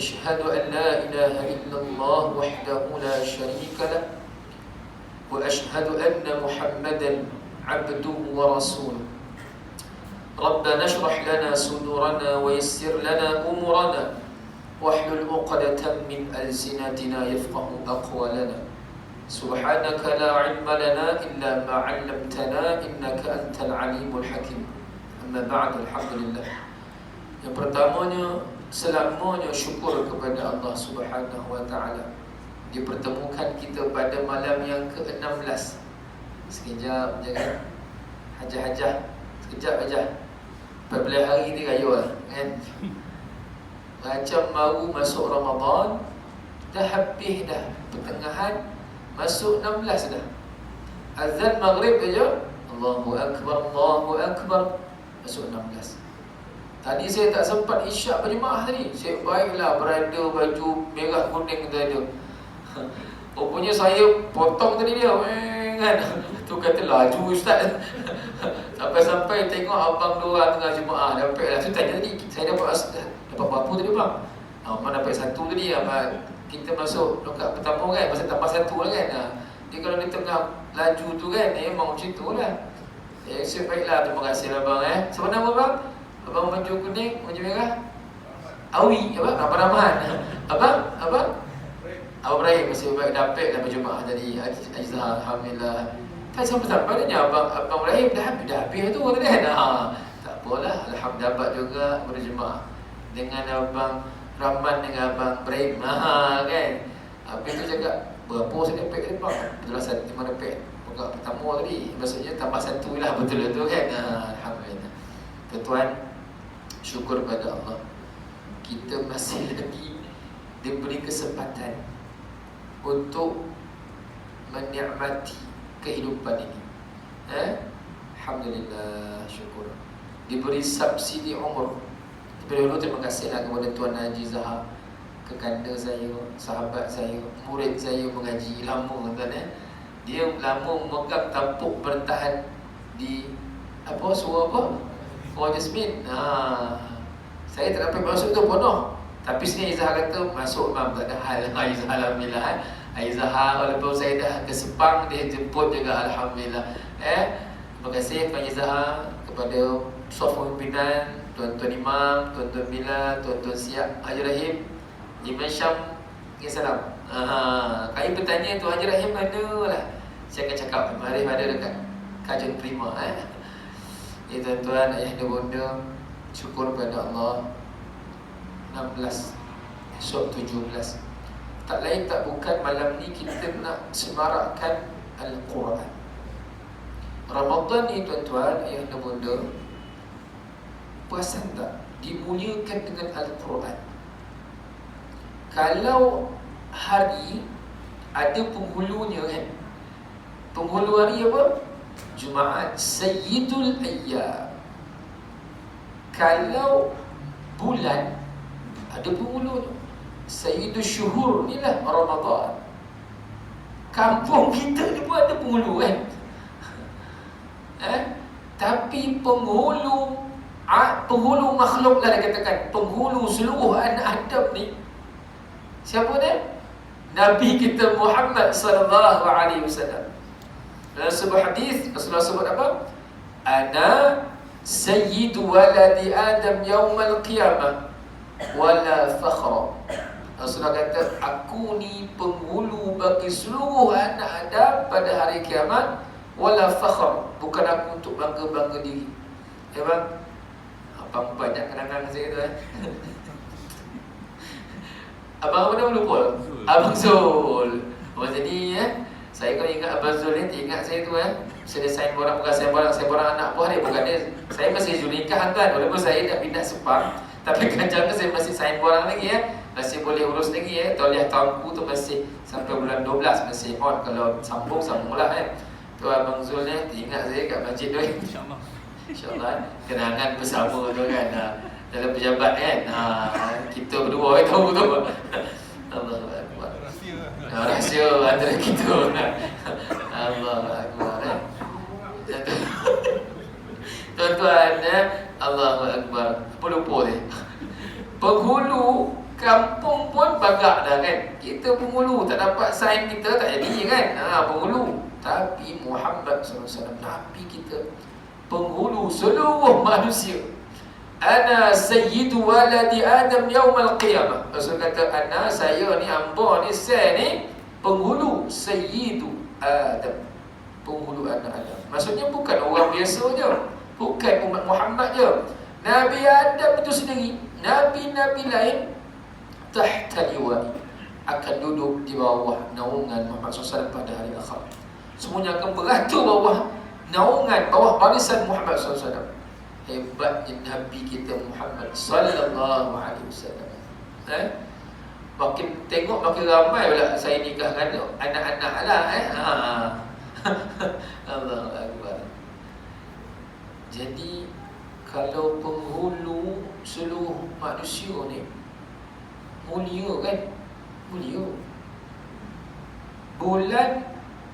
أشهد أن لا إله إلا الله وحده لا شريك له وأشهد أن محمدا عبده ورسوله. ربنا اشرح لنا صدورنا ويسر لنا أمورنا واحلل عقدة من ألسنتنا يفقه أقوالنا. سبحانك لا علم لنا إلا ما علمتنا إنك أنت العليم الحكيم. أما بعد الحمد لله. Yang pertamanya selamanya syukur kepada Allah Subhanahu wa taala. Dipertemukan kita pada malam yang ke-16. Sekejap jangan hajah-hajah. Sekejap aja. 14 hari ni raya lah kan. Macam baru masuk Ramadan dah habis dah pertengahan masuk 16 dah. Azan maghrib aja Allahu akbar Allahu akbar masuk 16. Tadi saya tak sempat isyak berjemaah tadi. Saya baiklah berada baju merah kuning tu ada. Rupanya saya potong tadi dia kan. Tu kata laju ustaz. Sampai-sampai tengok abang dua tengah jemaah dapat lah. Tu tanya tadi saya dapat dapat berapa tadi bang? Ah, abang dapat satu tadi abang kita masuk dekat pertama kan masa tambah satu lah kan. Ha. Dia kalau di tengah laju tu kan memang macam tu lah. Eh, saya baiklah terima kasih abang eh. Siapa nama bang? Abang baju kuning, baju merah. Awi, apa? Abang Rahman. Abang, abang? Abang Ibrahim masih baik dapat dah berjemaah tadi. Aizah, Alhamdulillah. Tak sampai sampai dia abang abang Ibrahim dah habis dah habis tu kan. Ha, tak apalah, alhamdulillah dapat juga berjemaah dengan abang Rahman dengan abang Ibrahim. Ha, kan. Habis tu cakap berapa saya dapat tadi bang? Betul lah saya lima dapat. Pertama tadi. Maksudnya tambah satu lah betul tu kan. Ha, alhamdulillah. Tuan syukur pada Allah kita masih lagi diberi kesempatan untuk menikmati kehidupan ini. Eh? Alhamdulillah syukur. Diberi subsidi umur. Diberi dulu terima kasihlah kepada Tuan Haji Zahar kekanda saya, sahabat saya, murid saya mengaji lama tuan eh. Dia lama memegang tampuk bertahan di apa suara apa? Oh Jasmine. Ha. Saya tak dapat masuk tu penuh. Tapi sini Aizah kata masuk memang tak ada hal. Aizah alhamdulillah. Eh. Aizah walaupun saya dah ke Sepang dia jemput juga alhamdulillah. Eh, terima kasih Puan Aizah kepada staf pimpinan, tuan-tuan imam, tuan-tuan bila, tuan-tuan siap Haji Rahim, Imam Syam, ya salam. Ha, kami bertanya tu Haji Rahim mana lah. Saya akan cakap Haji ada dekat Kajun Prima eh. Ya tuan-tuan, ayah dan bunda Syukur pada Allah 16 Esok 17 Tak lain tak bukan malam ni kita nak semarakkan Al-Quran Ramadan ni tuan-tuan, ayah dan bunda Perasan tak? Dimuliakan dengan Al-Quran Kalau hari ada penghulunya kan Penghulu hari apa? Jumaat Sayyidul Ayyam Kalau bulan Ada penghulu Sayyidul Syuhur ni lah Ramadan Kampung kita ni pun ada penghulu kan eh? Tapi penghulu Penghulu makhluk lah dia katakan Penghulu seluruh anak Adam ni Siapa dia? Nabi kita Muhammad sallallahu alaihi wasallam. Dalam sebuah hadis Rasulullah sebut apa? Ana sayyidu waladi Adam yaumal qiyamah wala fakhra. Rasulullah kata aku ni penghulu bagi seluruh anak Adam pada hari kiamat wala fakhr. Bukan aku untuk bangga-bangga diri. Ya bang? Abang banyak kenangan saya tu eh. Abang apa nama lupa? Abang Zul. Oh jadi eh saya kalau ingat Abang Zul ni ingat saya tu eh. Saya sign borang bukan saya borang, saya borang anak buah dia. Bukan dia. Saya masih Zulikah kan walaupun saya dah pindah Sepang. Tapi kadang saya masih sign borang lagi eh. Masih boleh urus lagi eh. Tauliah tahunku tu masih Sampai bulan 12 Masih on. Kalau sambung sambung lah eh. Tu Abang Zul ni Ingat saya kat masjid tu. InsyaAllah. InsyaAllah. Kenangan bersama tu kan ha, Dalam pejabat kan ha, Kita berdua eh tahu tu. Allah Rahsia antara kita Allah Akbar eh. Tuan-tuan eh. Allah Akbar. Apa lupa dia Penghulu kampung pun bagak dah kan? Kita penghulu tak dapat sign kita tak jadi kan? Ha, Penghulu. Tapi Muhammad SAW Nabi kita Penghulu seluruh manusia Ana sayyidu waladi Adam yawmal qiyamah. Rasul kata Ana saya ni hamba ni saya ni Penghulu sayyidu Adam. Penghulu anak Adam. Maksudnya bukan orang biasa je. Bukan umat Muhammad je. Nabi Adam itu sendiri. Nabi-Nabi lain tahta liwa'i. Akan duduk di bawah naungan Muhammad SAW pada hari akhir. Semuanya akan beratur bawah naungan, bawah barisan Muhammad SAW. Hebatnya Nabi kita Muhammad Sallallahu Alaihi Wasallam. Eh? Makin tengok makin ramai pula saya nikahkan anak-anak lah eh. Ha. Allah Akbar. Jadi kalau penghulu seluruh manusia ni mulia kan mulia bulan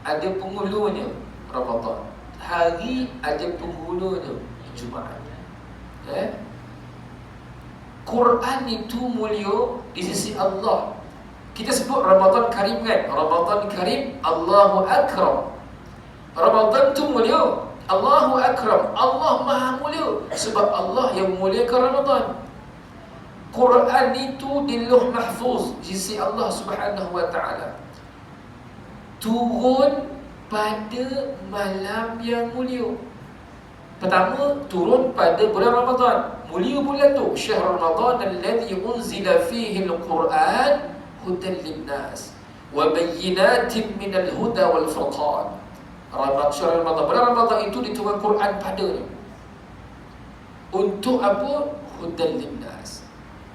ada penghulunya Ramadan hari ada penghulunya Jumaat. Eh? Quran itu mulia di sisi Allah. Kita sebut Ramadan Karim kan? Ramadan Karim Allahu Akram. Ramadan tu mulia. Allahu Akram. Allah Maha Mulia. Sebab Allah yang muliakan Ramadan. Quran itu di luh mahfuz Sisi Allah subhanahu wa ta'ala. Turun pada malam yang mulia Pertama, turun pada bulan Ramadan Mulia bulan tu Syahr Ramadan Alladhi unzila fihi al-Quran Hudan linnas Wa bayyinatin minal huda wal furqan Ramadan syahr Ramadan. Bulan Ramadan itu diturunkan Quran padanya. Untuk apa? Hudan linnas.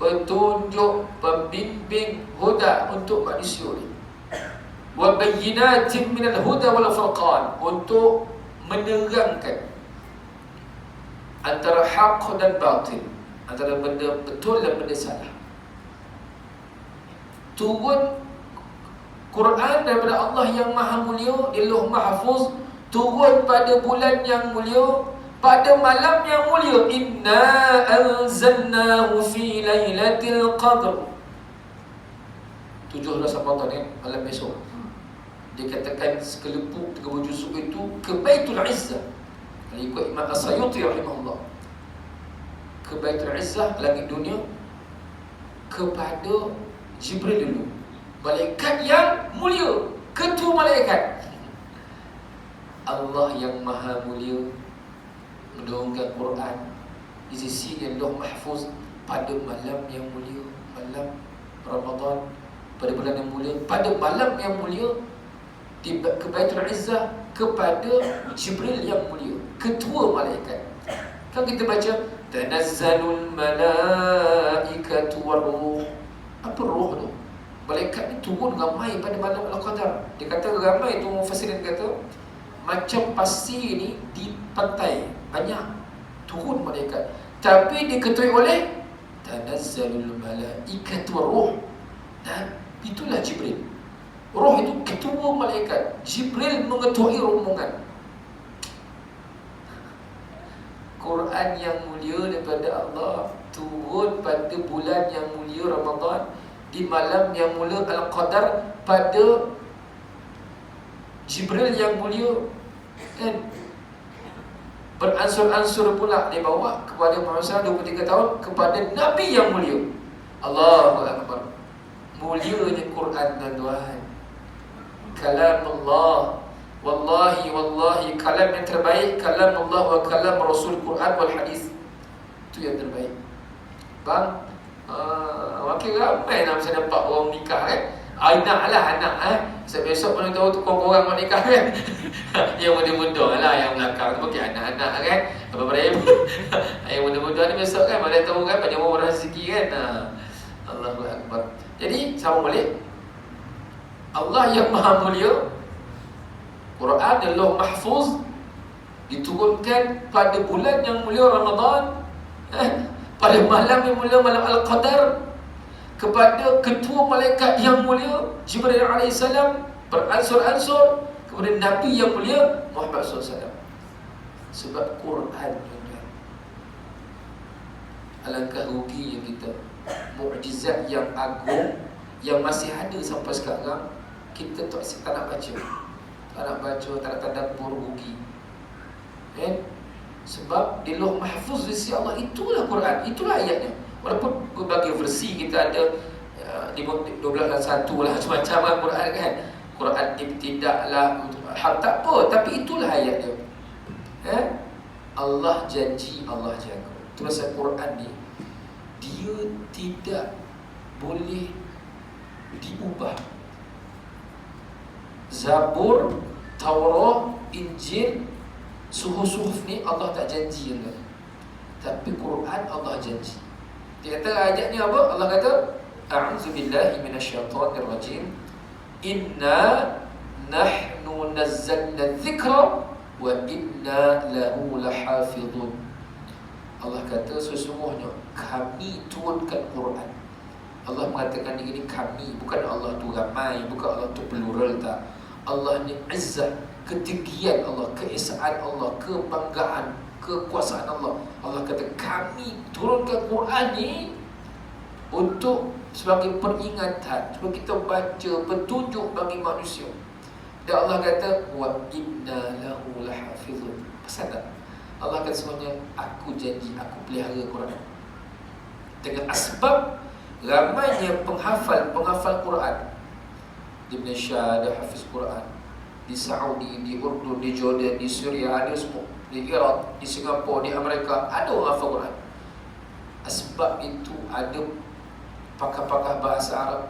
Petunjuk, pembimbing huda untuk manusia ni. Wa bayyinatin minal huda wal furqan untuk menerangkan antara hak dan batil, antara benda betul dan benda salah. Turun Quran daripada Allah yang maha mulia di luh mahfuz turun pada bulan yang mulia pada malam yang mulia. Inna anzalnahu fi lailatul qadr. 17 Ramadan ya malam besok. Dikatakan sekelepuk 30 juzuk itu ke Baitul Izzah kalau ikut Imam As-Sayuti rahimahullah. Ke Baitul Izzah langit dunia kepada Jibril dulu. Malaikat yang mulia Ketua malaikat. Allah yang maha mulia Menurunkan Quran Di sisi yang loh mahfuz Pada malam yang mulia Malam Ramadan Pada bulan yang mulia Pada malam yang mulia di Kebaitul Izzah Kepada Jibril yang mulia Ketua malaikat. Kan kita baca Tanazzalul malaikatu waruh Apa roh tu? Malaikat ni turun ramai pada malam Al-Qadar. Dia kata ramai tu Mufassirin kata Macam pasir ni di pantai Banyak. Turun malaikat. Tapi diketuai oleh Tanazzalul malaikatu ruh. Dan itulah Jibril Roh itu ketua malaikat. Jibril mengetuai rombongan. Quran yang mulia daripada Allah Turun pada bulan yang mulia Ramadan di malam yang mulia Al-Qadar pada Jibril yang mulia. Kan beransur-ansur pula dibawa kepada Muhammad SAW 23 tahun kepada Nabi yang mulia. Allahu Akbar. Mulianya Quran dan Tuhan kalam Allah wallahi wallahi kalam yang terbaik kalam Allah wa kalam Rasul Quran wal hadis. Itu yang terbaik. Bang Uh, makin ramai nak saya nampak orang nikah kan Anak lah anak eh. Sebab besok mana tahu tu korang nak nikah kan Yang muda-muda lah yang belakang tu. Okey anak-anak kan Apa-apa Yang muda-muda ni besok kan Mana tahu kan banyak orang rezeki kan? Uh, Allahu Akbar. Jadi, sama balik. Allah yang maha mulia. Quran adalah mahfuz. Diturunkan pada bulan yang mulia Ramadan. Eh, pada malam yang mulia, malam Al-Qadar. Kepada ketua malaikat yang mulia, Jibril AS. Beransur-ansur kepada Nabi yang mulia, Muhammad SAW. Sebab Quran, Alangkah rugi yang kita Mu'jizat yang agung Yang masih ada sampai sekarang Kita tak, tak nak baca. Tak nak baca, tak nak tadabur rugi. Eh? Sebab di loh mahfuz di Allah. Itulah Quran, itulah ayatnya. Walaupun berbagai versi kita ada uh, 12 dan 1 lah Macam-macam kan Quran kan. Quran tidaklah Hal tak apa, tapi itulah ayatnya. Eh? Allah janji, Allah jaga. Tulisan Quran ni dia tidak boleh diubah. Zabur, Taurat, Injil, suhuf-suhuf ni Allah tak janji kan. Tapi Quran Allah janji. Di antara ayat ni apa? Allah kata, A'udzu billahi minasyaitonir rajim. Inna nahnu nazzalna dzikra wa inna lahu lahafizun. Allah kata sesungguhnya kami turunkan Quran. Allah mengatakan ini kami bukan Allah tu ramai, bukan Allah tu plural tak. Allah ni izzah, ketinggian Allah, keesaan Allah, kebanggaan, kekuasaan Allah. Allah kata kami turunkan Quran ni untuk sebagai peringatan, supaya kita baca petunjuk bagi manusia. Dan Allah kata wa inna lahu lahafizun. Pasal tak? Allah akan semuanya Aku janji aku pelihara Quran Dengan asbab Ramainya penghafal Penghafal Quran Di Malaysia ada hafiz Quran. Di Saudi, di Urdu, di Jordan Di Syria ada semua Di Iraq, di Singapura, di Amerika Ada orang hafal Quran. Asbab itu ada Pakar-pakar bahasa Arab.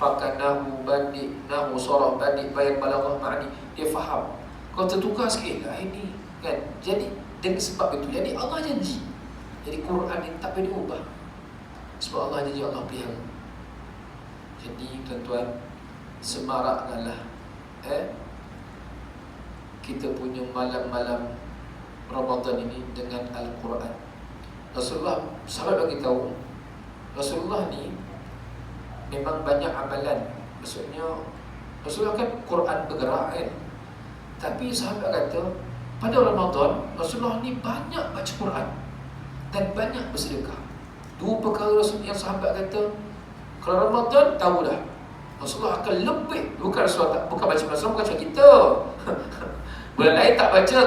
Pakar Nahu, Bandik, Nahu, Sorah, Bandik, Bayan, Balaghah, Ma'ani Dia faham. Kau tertukar sikit lah ini kan? Jadi dan sebab itu Jadi Allah janji. Jadi Quran ini tak boleh diubah. Sebab Allah janji Allah pelihara Jadi tuan-tuan Semarakkanlah eh, Kita punya malam-malam Ramadan ini Dengan Al-Quran. Rasulullah Sahabat bagi tahu Rasulullah ni Memang banyak amalan. Maksudnya Rasulullah kan Quran bergerak kan? Tapi sahabat kata pada Ramadan Rasulullah ni banyak baca Quran dan banyak bersedekah. Dua perkara yang sahabat kata kalau Ramadan tahu dah Rasulullah akan lebih bukan Rasulullah bukan baca Rasulullah bukan macam kita. bulan lain tak baca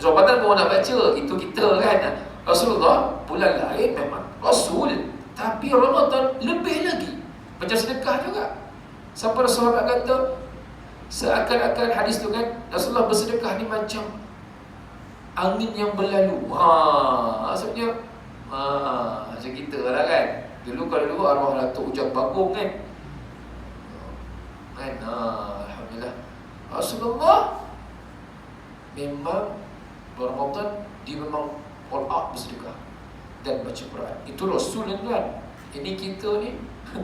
Ramadan pun nak baca itu kita kan. Rasulullah bulan lain memang Rasul tapi Ramadan lebih lagi baca sedekah juga. Sampai Rasulullah kata seakan-akan hadis tu kan Rasulullah bersedekah ni macam angin yang berlalu. Ha, maksudnya ha, macam kita lah kan. Dulu kalau dulu arwah Datuk Ujang Bagong kan. Kan? Ha, alhamdulillah. Rasulullah memang Ramadan dia memang all out bersedekah dan baca Quran. Itu Rasul kan. Ini kita ni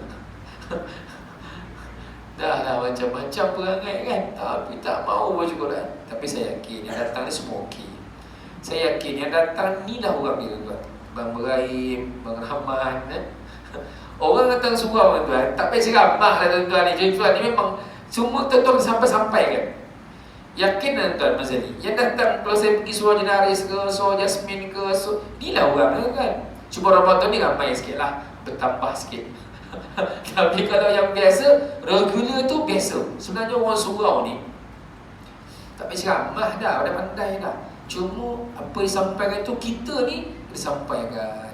Dah lah macam-macam perangai kan Tapi tak mau baca Quran Tapi saya yakin yang datang ni semua okey saya yakin yang datang ni lah orang dia tuan Bang Berahim, Bang Rahman eh? Orang datang surau tuan. Tak payah ceramah lah tuan-tuan ni. Jadi tuan ni memang Semua tuan-tuan sampai-sampai kan. Yakin lah tuan Mas Ali Yang datang kalau saya pergi surau Jenaris ke Surau Jasmine ke so, Ni lah orang dia kan Cuma Ramadan ni ramai sikit lah. Bertambah sikit. Tapi kalau yang biasa Regular tu biasa. Sebenarnya orang surau ni. Tak payah ceramah dah Dah pandai dah. Cuma apa disampaikan itu kita ni kita.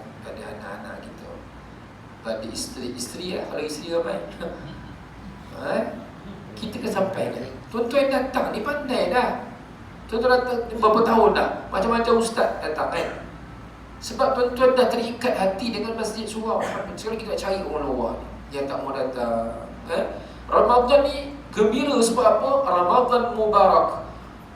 Pada isteri-isteri lah. Kalau isteri ramai. ha? Kita kena sampaikan. Tuan-tuan datang ni pandai dah. Tuan-tuan datang berapa tahun dah. Macam-macam ustaz datang kan. Sebab tuan-tuan dah terikat hati dengan masjid surau. Sekarang kita cari orang luar. Yang tak mau datang. Eh? Ramadan ni gembira sebab apa? Ramadan Mubarak.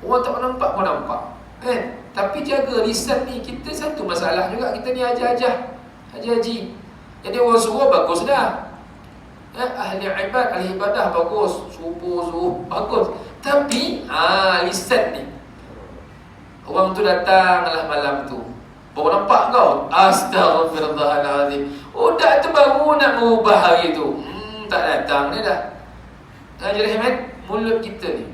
Orang tak nampak pun nampak. Eh, tapi jaga lisan ni kita satu masalah juga kita ni aja-aja. Haji-haji. Jadi orang suruh bagus dah. Eh, ahli ibad, ahli ibadah bagus, subuh subuh bagus. Tapi ah lisan ni. Orang tu datang lah malam tu. Baru nampak kau? Astaghfirullahaladzim. Oh, dah tu baru nak mengubah hari tu. Hmm, tak datang ni dah. Ah, jadi Ahmad, mulut kita ni.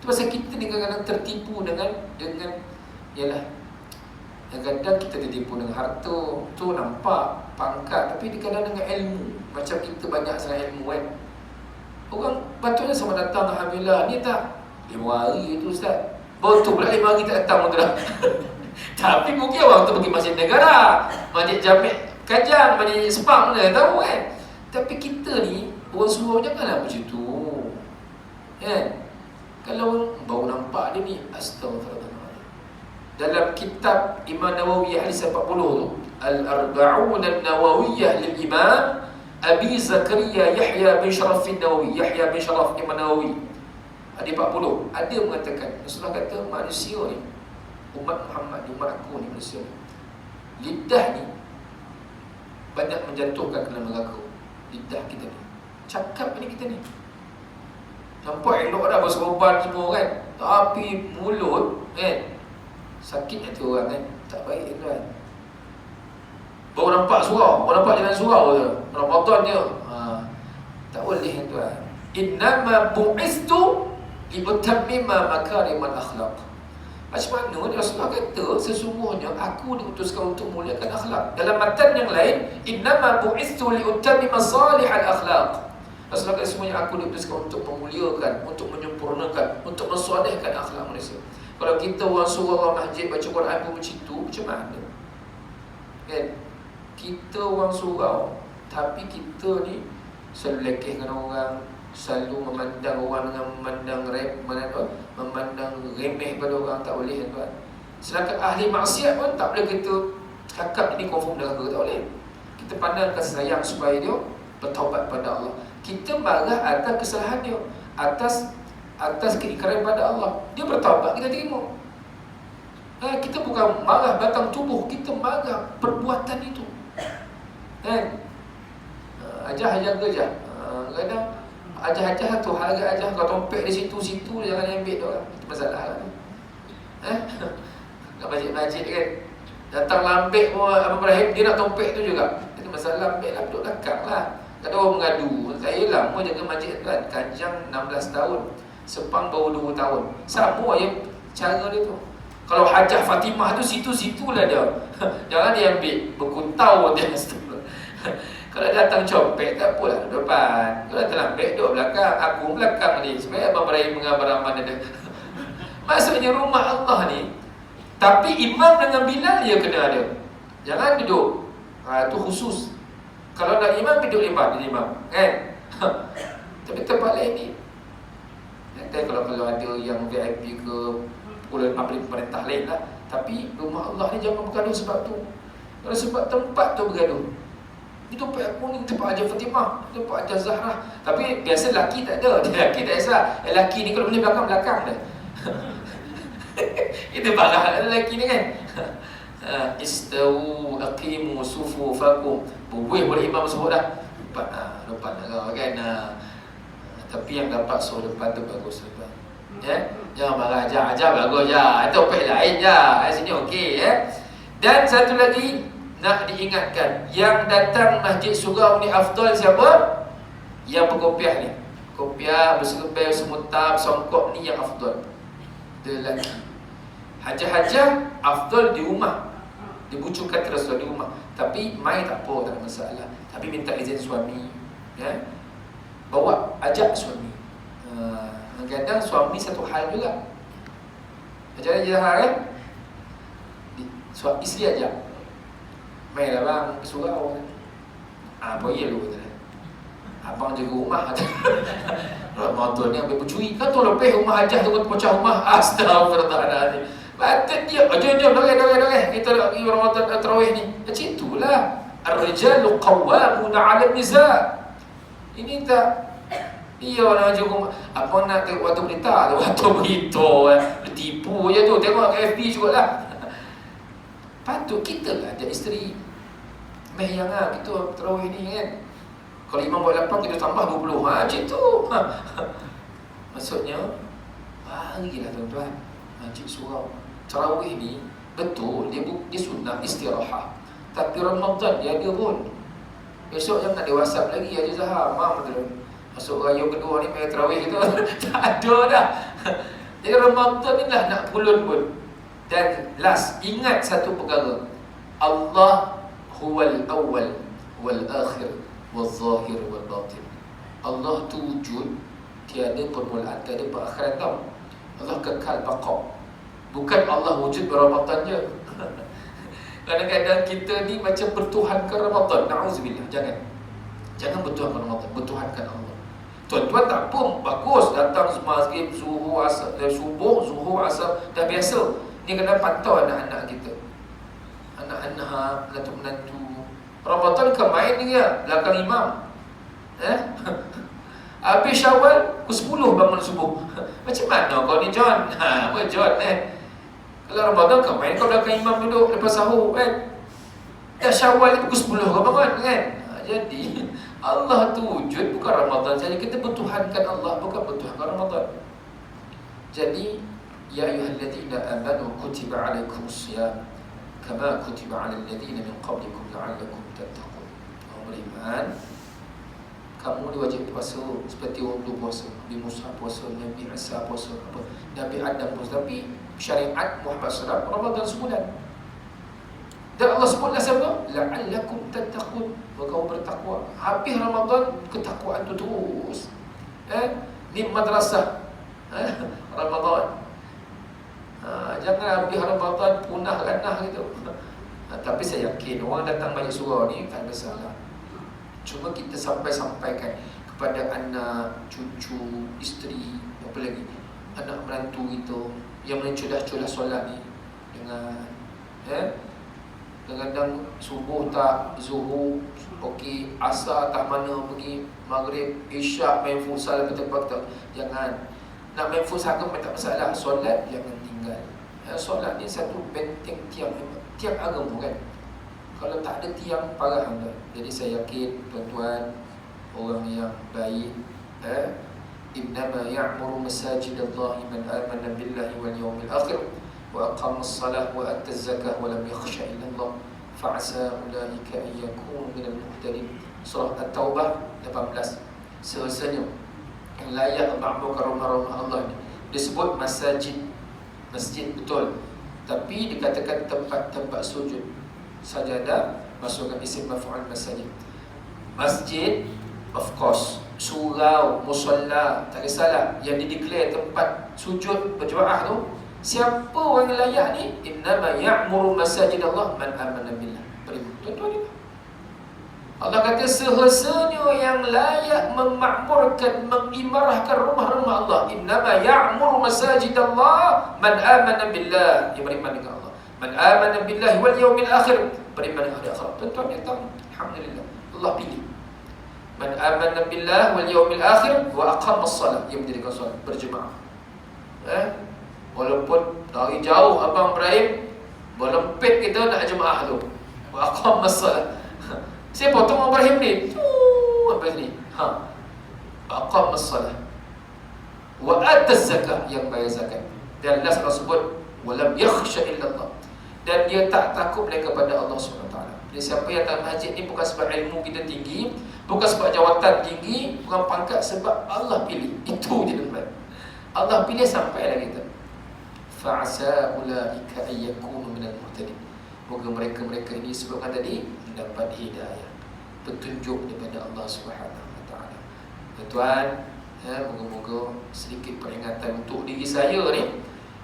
Itu pasal kita ni kadang-kadang tertipu dengan dengan ialah kadang-kadang kita tertipu dengan harta tu nampak pangkat tapi kadang dengan ilmu. Macam kita banyak sangat ilmu kan? Orang patutnya sama datang Alhamdulillah. Ni tak lima hari itu Ustaz. Tu pula lima hari tak datang dah tapi mungkin orang tu pergi masjid negara. Masjid jamik kajang Masjid sepang mana tahu kan? Tapi kita ni Orang suruh janganlah macam tu. Kan? Kalau baru nampak dia ni Astagfirullah Dalam kitab Imam Nawawi Hadis 40 tu Al-Arba'un Al-Nawawiyah Lil-Imam Abi Zakaria Yahya bin Sharafin Nawawi Yahya bin Sharaf Imam Nawawi. Hadis 40 Ada mengatakan Rasulullah kata manusia ni umat Muhammad umat aku ni manusia ni lidah ni banyak menjatuhkan ke dalam neraka. Lidah kita ni. Cakap ni kita ni. Nampak elok dah berseroban semua kan. Tapi mulut kan sakit hati orang kan. Tak baik kan baru nampak surau baru nampak jalan surau je Ramadan je ha. tak boleh tuan innama bu'istu liutammima makarimal akhlaq macam mana ni Rasulullah kata sesungguhnya aku diutuskan untuk muliakan akhlak. Dalam matan yang lain, innama bu'istu li'utami masalih al-akhlaq. Rasulullah kata semuanya aku diutuskan untuk memuliakan, untuk menyempurnakan, untuk mensuadahkan akhlak manusia. Kalau kita orang suruh orang masjid baca Quran pun macam tu, macam mana? Kan? Kita orang surau, tapi kita ni selalu lekehkan orang, selalu memandang orang dengan memandang rem, memandang, memandang remeh pada orang tak boleh tuan. Sedangkan ahli maksiat pun tak boleh kita cakap ini confirm neraka tak boleh. Kita pandang kasih sayang supaya dia bertaubat pada Allah. Kita marah atas kesalahan dia, atas atas keingkaran pada Allah. Dia bertaubat kita terima. Eh, kita bukan marah batang tubuh, kita marah perbuatan itu. Kan? Eh, ajah jaga je. Uh, kadang ajah-ajah tu harga ajah kau tompek di situ-situ jangan ambil tu lah. Itu masalah lah. Eh? Kat majid-majid kan. Datang lambik pun Abang Ibrahim dia nak tompek tu juga. Itu masalah ambil lah duduk belakang lah. Tak ada orang mengadu. Saya lama jaga majid tu kan. Kajang 16 tahun. Sepang baru 2 tahun. Sama je cara dia tu. Kalau hajah Fatimah tu situ-situ lah dia. Jangan dia ambil. Berkuntau dia. Kalau datang copet tak apalah depan. Kalau lambek duduk belakang, aku belakang ni. Supaya Abang Ibrahim mengabar aman ada. Maksudnya rumah Allah ni tapi imam dengan Bilal dia kena ada. Jangan duduk. Ha, itu khusus. Kalau nak imam duduk lepas di imam, kan? tapi tempat lain ni. Nanti kalau kalau ada yang VIP ke oleh pemerintah lain lah. Tapi rumah Allah ni jangan bergaduh sebab tu. Kalau sebab tempat tu bergaduh. Itu tempat aku ni tempat Hajar Fatimah Tempat Hajar Zahra. Tapi biasa lelaki tak ada. Dia lelaki tak kisah. Lelaki ni kalau boleh belakang-belakang dah. Itu parah lelaki ni kan. Uh, Istawu aqimu sufufakum Bubuh boleh imam sebut dah. Lepas lah Lepas lah kan. Uh, Tapi yang dapat suruh depan tu bagus depan Ya? Yeah? Jangan marah ajar. Ajar bagus je. Itu topik lain je. Sini okey ya? Dan satu lagi nak diingatkan yang datang masjid surau ni afdal siapa? Yang berkopiah ni. Kopiah, berserbel, semutab, songkok ni yang afdal. Dia lagi. Hajah-hajah afdal di rumah. Dibucukan terus di rumah. Tapi mai tak apa, tak ada masalah. Tapi minta izin suami. Ya? Bawa, ajak suami. Uh, kadang suami satu hal juga. Dia hal kan? Suami isteri ajak. Mai lah bang, surau Apa ya lu kata Abang jaga rumah Motor ni ambil bercuri Kan tu lebih rumah hajah tu Kau pecah rumah Astagfirullahaladzim Patut dia Jom jom Dore dore dore Kita nak pergi Ramadan Terawih ni Macam itulah Ar-rijalu qawwamuna 'ala nisa. Ini tak Iya orang jaga rumah Apa nak tengok waktu berita Waktu berita eh. Tipu je tu Tengok FB juga lah Patut kita lah ada isteri Meh yang lah kita terawih ni kan. Kalau imam buat 8 kita tambah 20 ha, Macam tu. Ha. Maksudnya Bahagilah tuan-tuan. Majid surau. Terawih ni Betul Dia, dia sunnah istirahat Tapi Ramadan dia ada pun. Besok jangan ada whatsapp lagi Haji Zahar. Mam tu Masuk raya kedua ni Mereka terawih kita Tak ada dah. Jadi Ramadan ni lah nak pulun pun. Dan last Ingat satu perkara. Allah huwal awal wal akhir wal zahir wal batin. Allah tu wujud tiada permulaan, tiada perakhiran tau. Allah kekal baqa. Bukan Allah wujud berabatan je. Kadang-kadang kita ni macam bertuhankan Ramadan. Na'udzubillah. Jangan. Jangan bertuhankan Ramadan. Bertuhankan Allah. Tuan-tuan tak pun bagus datang masjid zuhur asar, eh, subuh, zuhur asar dah biasa. Ni kena pantau anak-anak kita. Anak-anak, menantu-menantu Ramadan ke main dia belakang imam. Eh? Habis Syawal pukul 10 bangun subuh. Macam mana kau ni John? Ha, apa John eh? Kalau Ramadan ke main kau belakang imam duduk lepas sahur kan? Dah Syawal pukul 10 kau bangun kan? Ha, jadi Allah tu wujud bukan Ramadan saja kita bertuhankan Allah bukan bertuhankan Ramadan. Jadi ya ayyuhalladzina amanu kutiba alaikumusiyam kama kutiba alal ladzina min qablikum la'allakum tattaqun. Orang beriman kamu diwajib puasa seperti orang dulu puasa Nabi Musa puasa, Nabi Isa puasa apa? Nabi Adam puasa Tapi syariat Muhammad SAW Ramadan sebulan Dan Allah sebutlah siapa? La'allakum tattaqun Kau bertakwa Habis Ramadan ketakwaan tu terus eh? Ni madrasah eh? Ramadan ha, Jangan habis Ramadan punah ranah gitu. Ha, Tapi saya yakin orang datang banyak surau ni tak ada salah. Cuma kita sampai-sampaikan kepada anak, cucu, isteri, apa lagi Anak menantu kita yang mencudah-cudah solat ni Dengan eh, Kadang-kadang subuh tak, zuhur, okey, asar tak mana pergi Maghrib, isyak, main futsal Jangan. Nak main futsal ke tak masalah, solat jangan. ya, Solat ni satu benteng tiang, tiang agama kan kalau tak ada tiang parah anda. Jadi saya yakin tuan-tuan orang yang baik eh innama ya'muru masajid Allah man amana billahi wal yawmil akhir wa aqama as-salah wa atta az-zakah wa lam yakhsha illa Allah fa'asa ulaika an yakunu min al-muhtadin. Surah At-Taubah 18. Sesungguhnya yang layak ma'murkan rumah-rumah Allah ini disebut masajid masjid betul. Tapi dikatakan tempat-tempat sujud. Sajadah masukkan isim maf'ul masajid. Masjid of course surau musalla tak kisahlah. Yang dideklar tempat sujud berjemaah tu siapa orang layak ni? Innama ya'muru masajid Allah man amana billah. Tuan-tuan ni Allah kata sehasanya yang layak memakmurkan mengimarahkan rumah-rumah masajid Allah man amana billah yang beriman dengan Allah. Man amana billahi wal yawmil akhir Beriman hari akhirat. Tuan-tuan yang tahu Alhamdulillah Allah pilih. Man amana billahi wal yawmil akhir Wa aqam as-salat Yang menjadikan salat Berjemaah. Eh? Walaupun dari jauh Abang Ibrahim Berlempit kita nak jemaah tu. Wa aqam as-salat potong Abang Ibrahim ni? Apa ni. Ha. Wa aqam as-salat Wa atas zakat Yang bayar zakat. Dan Allah sebut Walam yakhsha illa Allah dan dia tak takut mereka kepada Allah SWT Jadi siapa yang dalam masjid ni bukan sebab ilmu kita tinggi Bukan sebab jawatan tinggi Bukan pangkat sebab Allah pilih. Itu je teman Allah pilih sampai lah kita. Fa'asa ula'ika ayyakunu minal muhtadin. Moga mereka-mereka ini sebabkan tadi Mendapat hidayah Petunjuk daripada Allah SWT Tuan ya, Moga-moga sedikit peringatan untuk diri saya ni.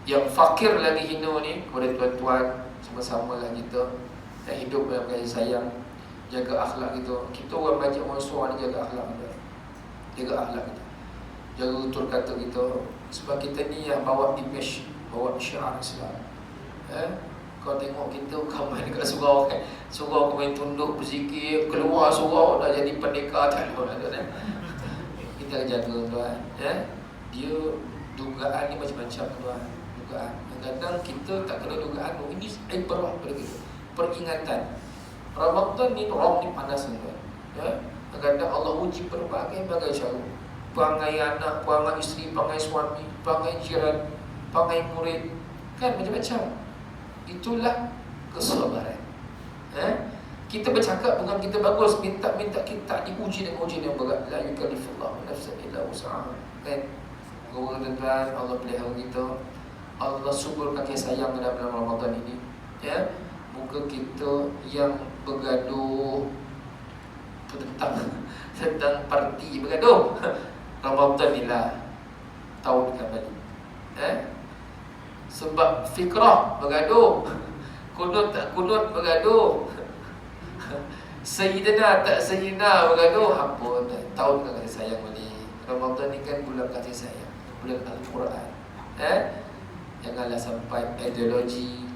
Yang fakir lagi hina ni Kepada tuan-tuan sama-sama lah kita. Dan hidup dalam kasih sayang jaga akhlak kita. Kita orang baca orang suara ni jaga akhlak kita. Jaga akhlak kita. Jaga betul kata kita. Sebab kita ni yang bawa image bawa syiar Islam. Eh kau tengok kita kau main dekat surau kan. Surau kau main tunduk berzikir keluar surau dah jadi pendekar. Tak ada kan kita jaga tuan eh dia dugaan ni macam-macam tuan dugaan Kadang-kadang kita tak kena dugaan oh, Ini ibrah pada kita Peringatan Ramadan ni roh ni panas tuan. Ya. Kadang Allah uji berbagai bagai cara. Perangai anak, perangai isteri, perangai suami, perangai jiran, perangai murid. Kan macam-macam. Itulah kesabaran. Eh? Kita bercakap bukan kita bagus minta-minta kita diuji dengan ujian yang berat. La yukallifullahu nafsan illa wus'aha. Kan? Guru tuan Allah pelihara kita. Allah subur kaki sayang dalam bulan Ramadan ini. Ya. Muka kita yang bergaduh tentang tentang parti bergaduh. Ramadan inilah tahun kembali. Eh? Sebab fikrah bergaduh. Kunut tak kunut bergaduh. Sayyidina tak Sayyidina bergaduh. Apa tahun kan kasih sayang balik. Ramadan ni kan bulan kasih sayang. Bulan Al-Quran. Eh? Janganlah sampai ideologi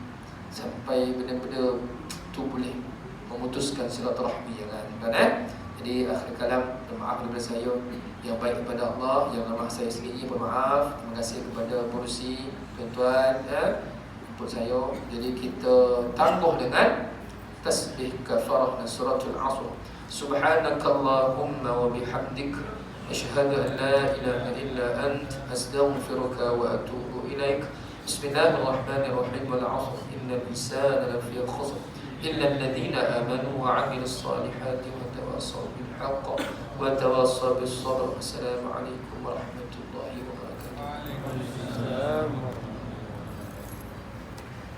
sampai benda-benda tu boleh memutuskan silaturahmi jangan kan eh jadi akhir kalam maaf daripada saya yang baik kepada Allah yang ramah saya sendiri pun maaf terima kasih kepada perusi tuan-tuan ya untuk saya jadi kita tangguh dengan تسبحك كفرة من سورة العصر. سبحانك اللهم وبحمدك أشهد أن لا إله إلا أنت أستغفرك وأتوب إليك. بسم الله الرحمن الرحيم. والعصر. إن الإنسان لفي خسر إلا الذين آمنوا وعملوا الصالحات وتواصوا بالحق وتواصوا بالصبر. السلام عليكم ورحمة الله وبركاته.